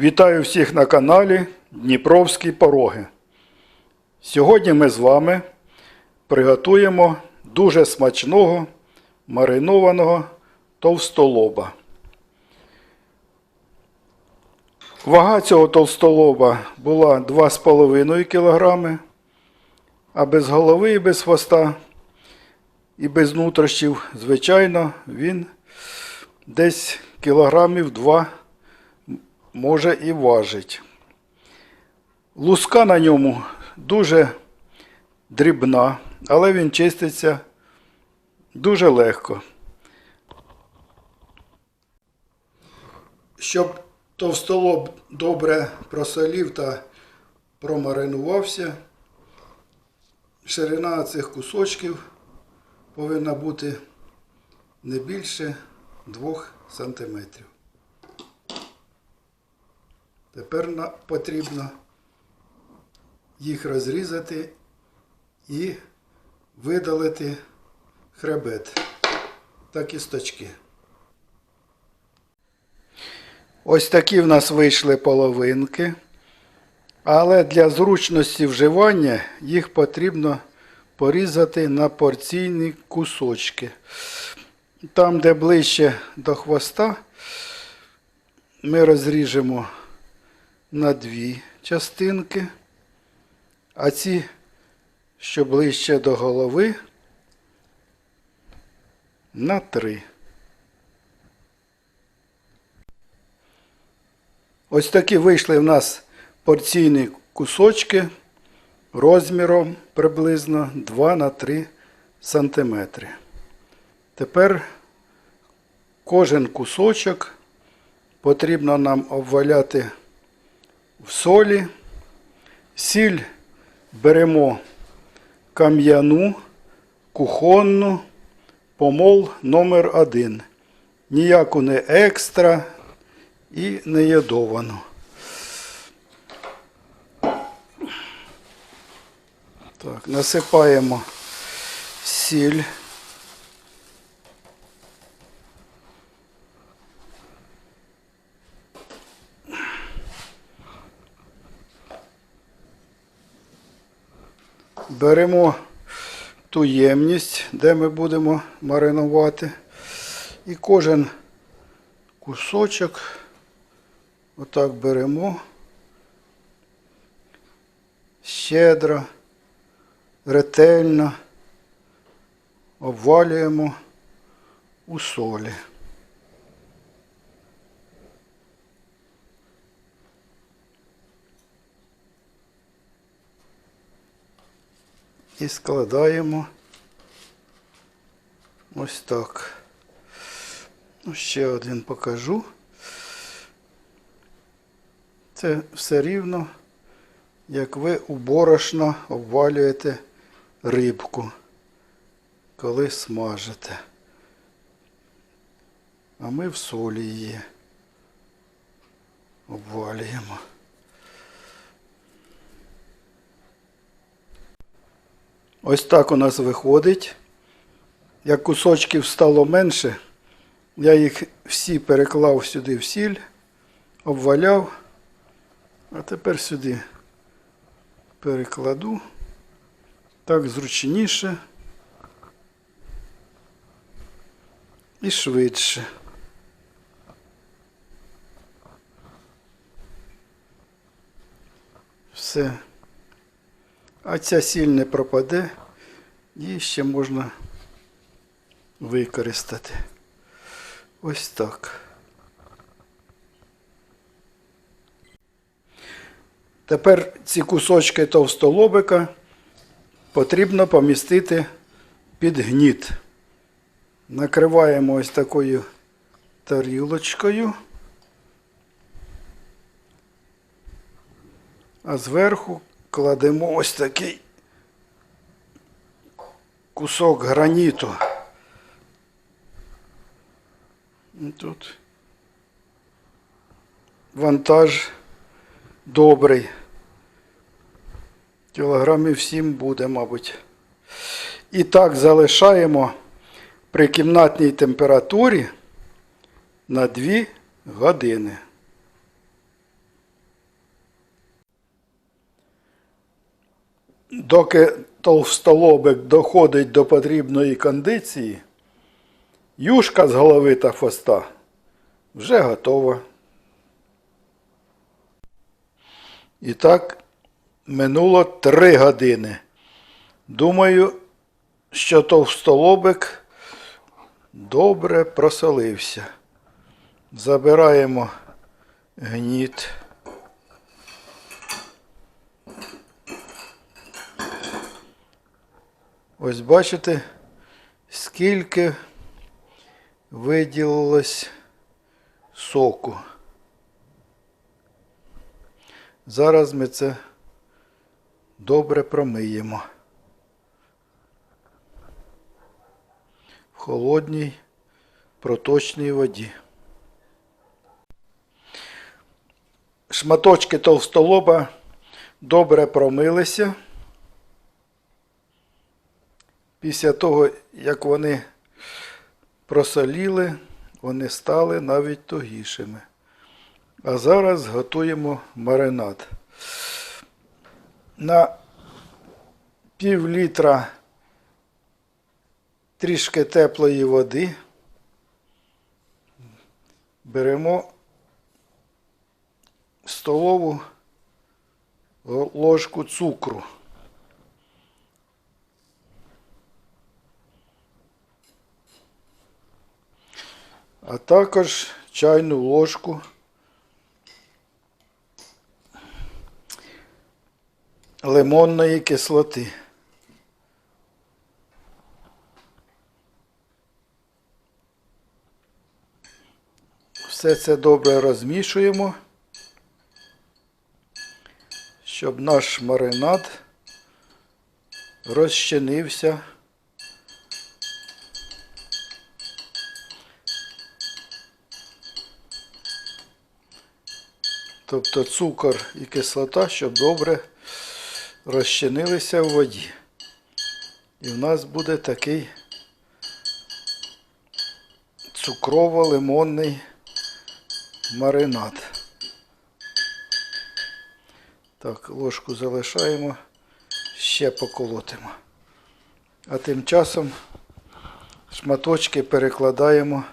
Вітаю всіх на каналі Дніпровські Пороги. Сьогодні ми з вами приготуємо дуже смачного маринованого товстолоба. Вага цього товстолоба була 2,5 кг, а без голови і без хвоста і без нутрощів, звичайно, він десь кілограмів 2 може і важить. Луска на ньому дуже дрібна, але він чиститься дуже легко. Щоб товстолоб добре просолів та промаринувався, ширина цих кусочків повинна бути не більше 2 сантиметрів. Тепер потрібно їх розрізати і видалити хребет та кісточки. Ось такі в нас вийшли половинки, але для зручності вживання їх потрібно порізати на порційні кусочки. Там, де ближче до хвоста, ми розріжемо на дві частинки, а ці, що ближче до голови, на три. Ось такі вийшли в нас порційні кусочки розміром приблизно 2 на 3 сантиметри. Тепер кожен кусочок потрібно нам обваляти в солі. Сіль беремо кам'яну, кухонну, помол номер 1 Ніяку не екстра і не ядовану. Так, насипаємо сіль. Беремо ту ємність, де ми будемо маринувати. І кожен кусочок отак беремо. Щедро, ретельно обвалюємо у солі. І складаємо ось так. Ну, ще один покажу. Це все рівно, як ви у борошно обвалюєте рибку, коли смажите. А ми в солі її обвалюємо. Ось так у нас виходить. Як кусочків стало менше, я їх всі переклав сюди в сіль, обваляв, а тепер сюди перекладу. Так зручніше і швидше. Все. А ця сіль не пропаде, її ще можна використати. Ось так. Тепер ці кусочки товстолобика потрібно помістити під гніт. Накриваємо ось такою тарілочкою, а зверху кладемо ось такий кусок граніту. Тут вантаж добрий. Кілограмів 7 буде, мабуть. І так залишаємо при кімнатній температурі на 2 години. Доки товстолобик доходить до потрібної кондиції, юшка з голови та хвоста вже готова. І так минуло три години. Думаю, що товстолобик добре просолився. Забираємо гніт. Ось бачите, скільки виділилось соку. Зараз ми це добре промиємо. В холодній проточній воді. Шматочки товстолоба добре промилися. Після того, як вони просоліли, вони стали навіть тугішими. А зараз готуємо маринад. На пів літра трішки теплої води беремо столову ложку цукру. А також чайну ложку лимонної кислоти. Все це добре розмішуємо, щоб наш маринад розчинився. Тобто цукор і кислота, щоб добре розчинилися в воді. І в нас буде такий цукрово-лимонний маринад. Так, ложку залишаємо, ще поколотимо. А тим часом шматочки перекладаємо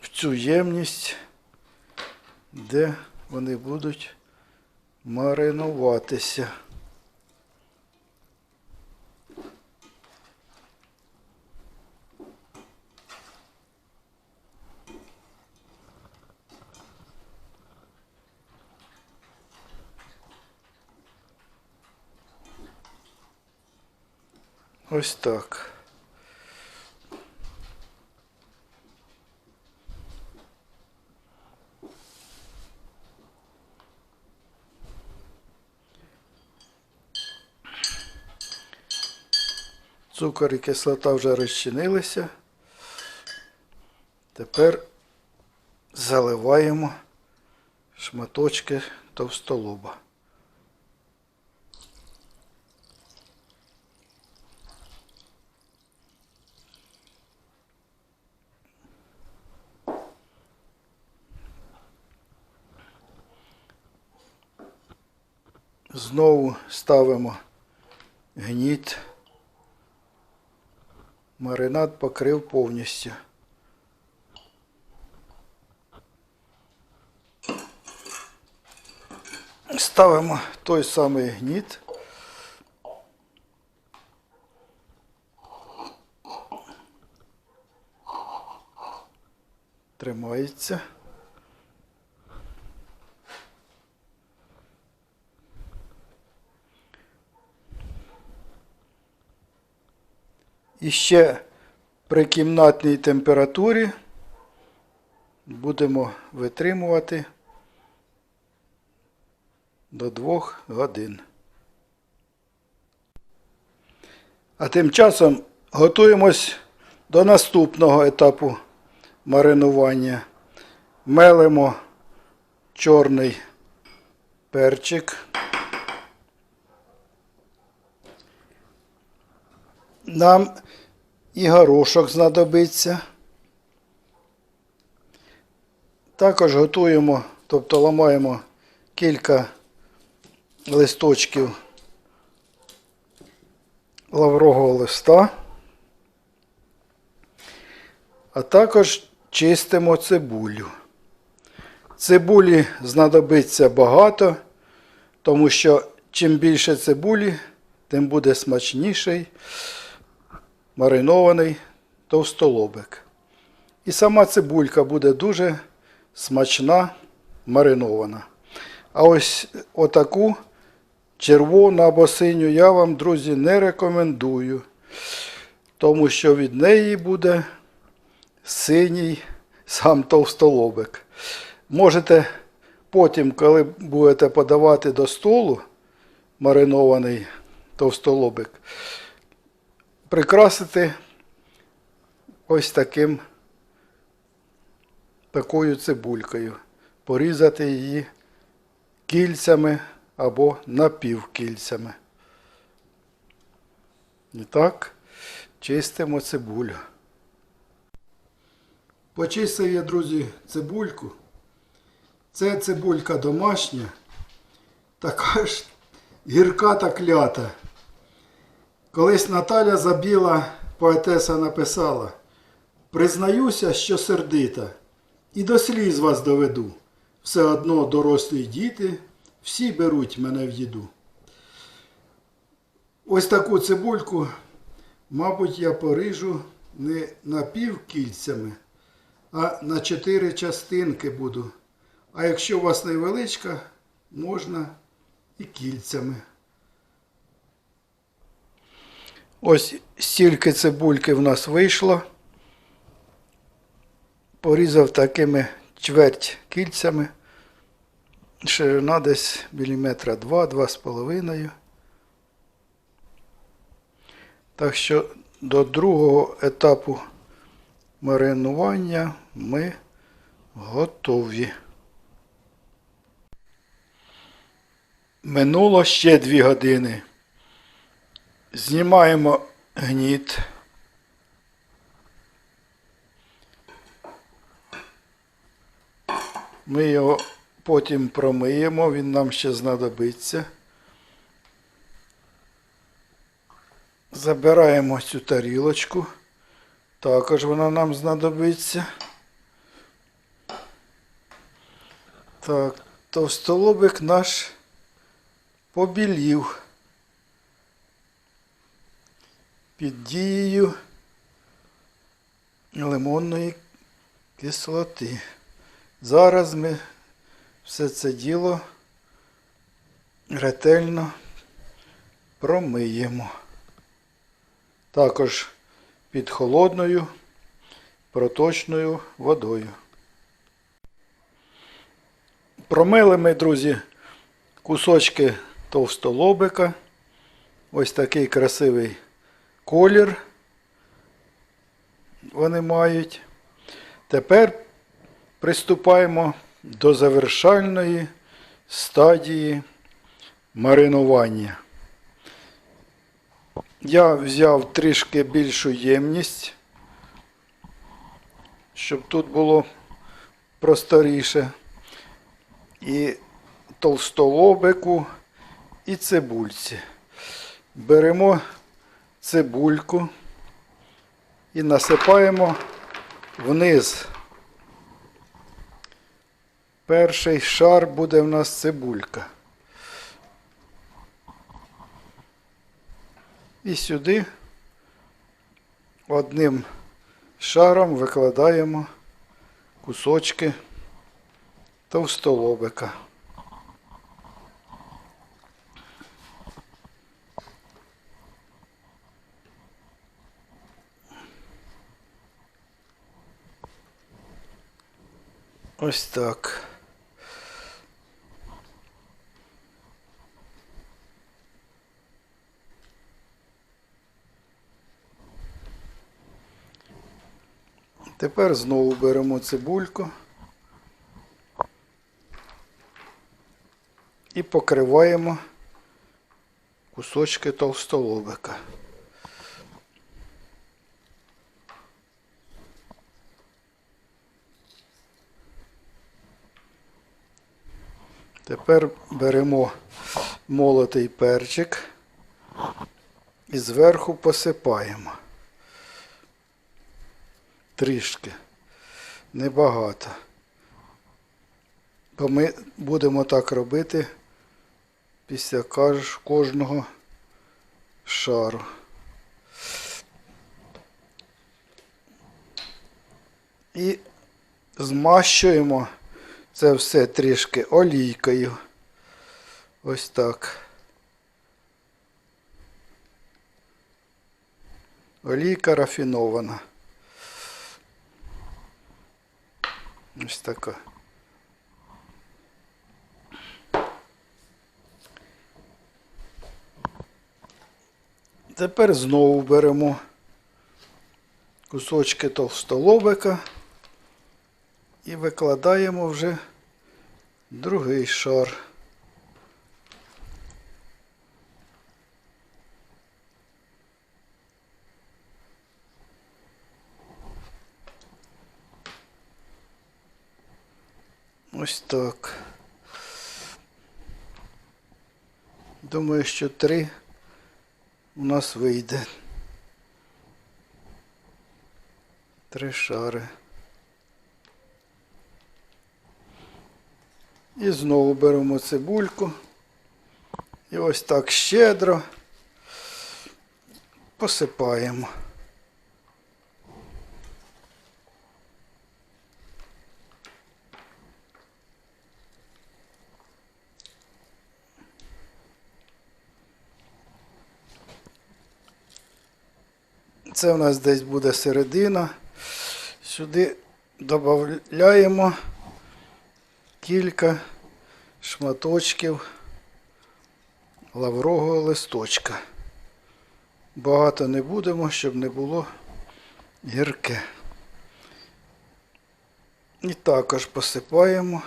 в цю ємність, де вони будуть маринуватися. Ось так. Цукор і кислота вже розчинилися. Тепер заливаємо шматочки товстолоба. Знову ставимо гніт. Маринад покрив повністю. Ставимо той самий гніт. Тримається. І ще при кімнатній температурі будемо витримувати до 2 годин. А тим часом готуємось до наступного етапу маринування. Мелимо чорний перчик. Нам і горошок знадобиться. Також готуємо, тобто ламаємо кілька листочків лаврового листа. А також чистимо цибулю. Цибулі знадобиться багато, тому що чим більше цибулі, тим буде смачніший маринований товстолобик. І сама цибулька буде дуже смачна, маринована. А ось отаку червону або синю я вам, друзі, не рекомендую, тому що від неї буде синій сам товстолобик. Можете потім, коли будете подавати до столу маринований товстолобик, прикрасити ось таким такою цибулькою, порізати її кільцями або напівкільцями. І так, чистимо цибулю. Почистив я, друзі, цибульку. Це цибулька домашня, така ж гірка та клята. Колись Наталя Забіла, поетеса, написала: Признаюся, що сердита, і до сліз вас доведу. Все одно дорослі діти, всі беруть мене в їду. Ось таку цибульку, мабуть, я порижу не напівкільцями, а на чотири частинки буду. А якщо у вас невеличка, можна і кільцями. Ось стільки цибульки в нас вийшло. Порізав такими чверть кільцями. Ширина десь міліметра 2-2 з половиною. Так що до другого етапу маринування ми готові. Минуло ще дві години. Знімаємо гніт. Ми його потім промиємо, він нам ще знадобиться. Забираємо цю тарілочку. Також вона нам знадобиться. Так, товстолобик наш побілів під дією лимонної кислоти. Зараз ми все це діло ретельно промиємо. Також під холодною проточною водою. Промили ми, друзі, кусочки товстолобика. Ось такий красивий колір вони мають. Тепер приступаємо до завершальної стадії маринування. Я взяв трішки більшу ємність, щоб тут було просторіше. І толстолобику, і цибульці. Беремо цибульку і насипаємо вниз. Перший шар буде в нас цибулька. І сюди одним шаром викладаємо кусочки товстолобика. Ось так. Тепер знову беремо цибульку і покриваємо кусочки толстолобика. Тепер беремо молотий перчик і зверху посипаємо. Трішки. Небагато. Бо ми будемо так робити після кожного шару. І змащуємо це все трішки олійкою. Ось так. Олійка рафінована. Ось така. Тепер знову беремо кусочки товстолобика і викладаємо вже другий шар. Ось так. Думаю, що три у нас вийде. Три шари. І знову беремо цибульку. І ось так щедро посипаємо. Це у нас десь буде середина. Сюди додаємо кілька шматочків лаврового листочка. Багато не будемо, щоб не було гірке. І також посипаємо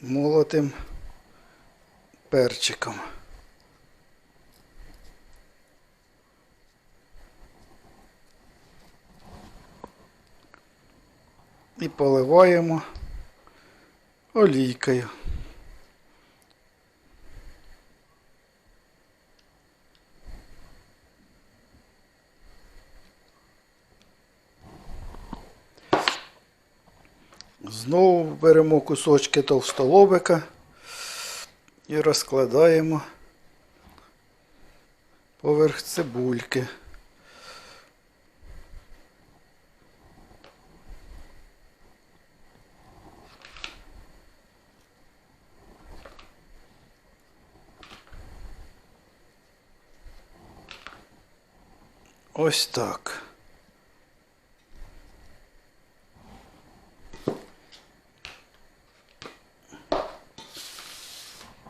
молотим перчиком. І поливаємо олійкою. Знову беремо кусочки товстолобика і розкладаємо поверх цибульки. Ось так.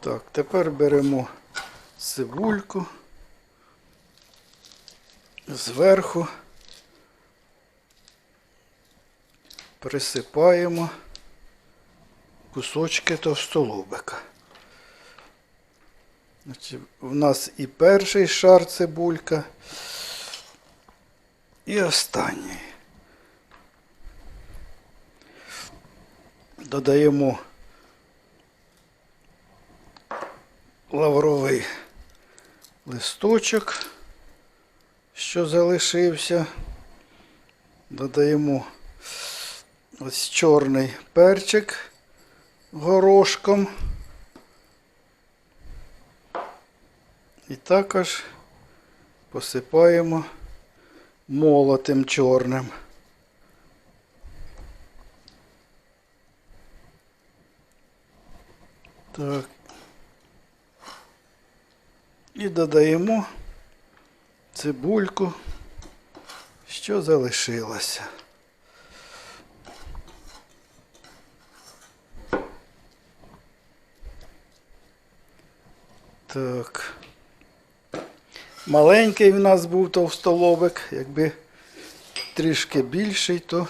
Так, тепер беремо цибульку зверху, присипаємо кусочки товстолобика. В нас і перший шар цибулька, і останній. Додаємо лавровий листочок, що залишився. Додаємо ось чорний перчик горошком. І також посипаємо молотим чорним. Так. І додаємо цибульку, що залишилося. Так. Маленький в нас був товстолобик, якби трішки більший, то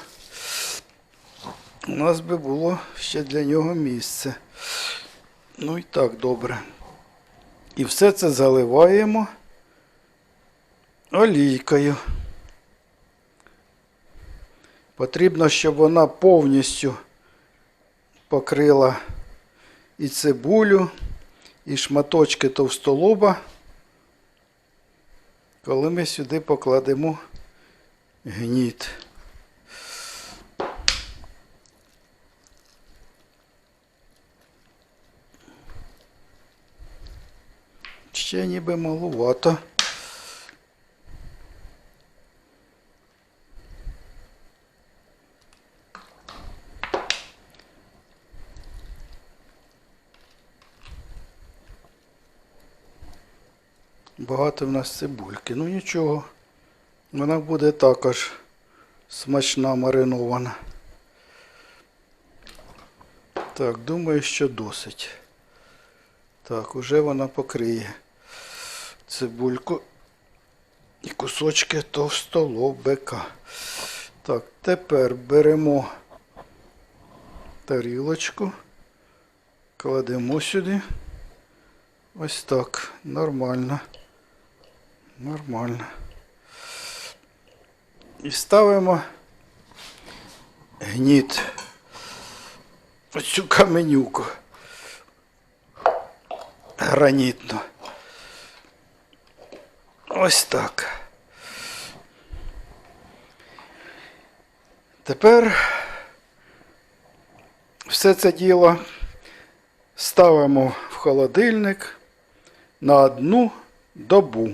у нас би було ще для нього місце. Ну і так, добре. І все це заливаємо олійкою. Потрібно, щоб вона повністю покрила і цибулю, і шматочки товстолоба, коли ми сюди покладемо гніт. Ще ніби малувато. Багато в нас цибульки. Ну нічого. Вона буде також смачна маринована. Так, думаю, що досить. Так, уже вона покриє цибульку і кусочки товстолобика. Так, тепер беремо тарілочку, кладемо сюди. Ось так. Нормально. Нормально. І ставимо гніт. Оцю каменюку. Гранітну. Ось так. Тепер все це діло ставимо в холодильник на одну добу.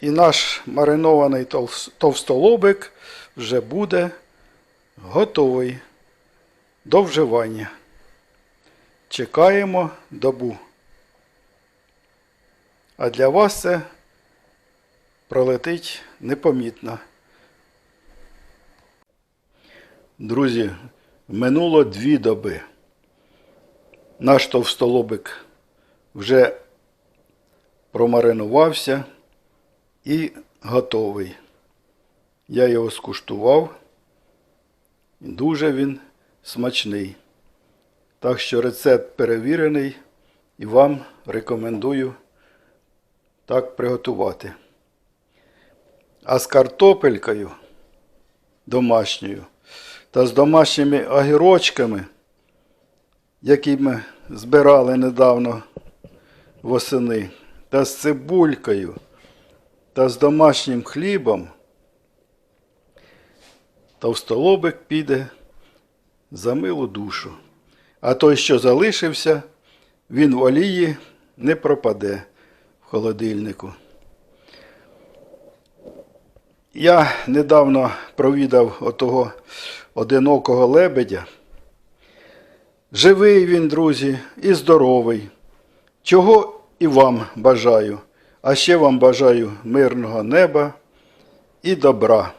І наш маринований товстолобик вже буде готовий до вживання. Чекаємо добу. А для вас це пролетить непомітно. Друзі, минуло дві доби. Наш товстолобик вже промаринувався і готовий. Я його скуштував. Дуже він смачний. Так що рецепт перевірений і вам рекомендую так приготувати. А з картопелькою домашньою та з домашніми огірочками, які ми збирали недавно восени, та з цибулькою, та з домашнім хлібом, товстолобик піде за милу душу. А той, що залишився, він в олії не пропаде в холодильнику. Я недавно провідав отого одинокого лебедя. Живий він, друзі, і здоровий. Чого і вам бажаю. А ще вам бажаю мирного неба і добра.